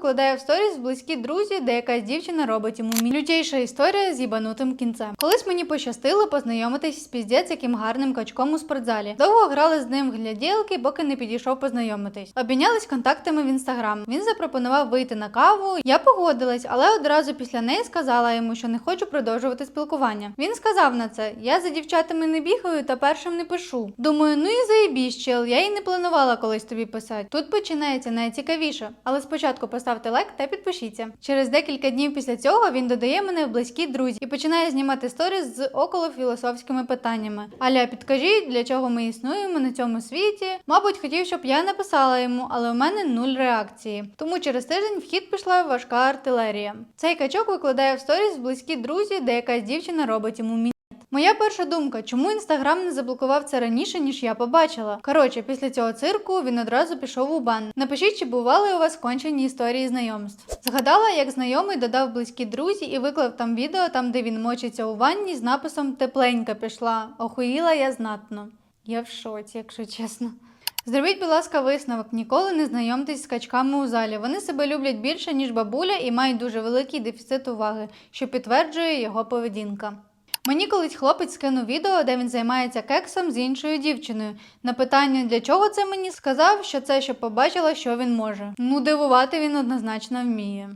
викладає в сторіс близькі друзі, де якась дівчина робить йому мі. Лютейша історія з їбанутим кінцем. Колись мені пощастило познайомитись з піздець яким гарним качком у спортзалі. Довго грали з ним в гляділки, поки не підійшов познайомитись. Обмінялись контактами в інстаграм. Він запропонував вийти на каву. Я погодилась, але одразу після неї сказала йому, що не хочу продовжувати спілкування. Він сказав на це: я за дівчатами не бігаю та першим не пишу. Думаю, ну і заєбісь, чел, я і не планувала колись тобі писати. Тут починається найцікавіше. Але спочатку поставте лайк та підпишіться. Через декілька днів після цього він додає мене в близькі друзі і починає знімати сторіс з околофілософськими питаннями. Аля, підкажіть, для чого ми існуємо на цьому світі. Мабуть, хотів, щоб я написала йому, але у мене нуль реакції. Тому через тиждень в хід пішла важка артилерія. Цей качок викладає в сторіс близькі друзі, де якась дівчина робить йому мі. Моя перша думка, чому інстаграм не заблокував це раніше, ніж я побачила. Коротше, після цього цирку він одразу пішов у бан. Напишіть, чи бували у вас кончені історії знайомств. Згадала, як знайомий додав близькі друзі і виклав там відео, там де він мочиться у ванні з написом Тепленька пішла. Охуїла я знатно. Я в шоці, якщо чесно. Зробіть, будь ласка, висновок. Ніколи не знайомтесь з качками у залі. Вони себе люблять більше, ніж бабуля, і мають дуже великий дефіцит уваги, що підтверджує його поведінка. Мені колись хлопець скинув відео, де він займається кексом з іншою дівчиною. На питання, для чого це мені, сказав, що це щоб побачила, що він може. Ну, дивувати він однозначно вміє.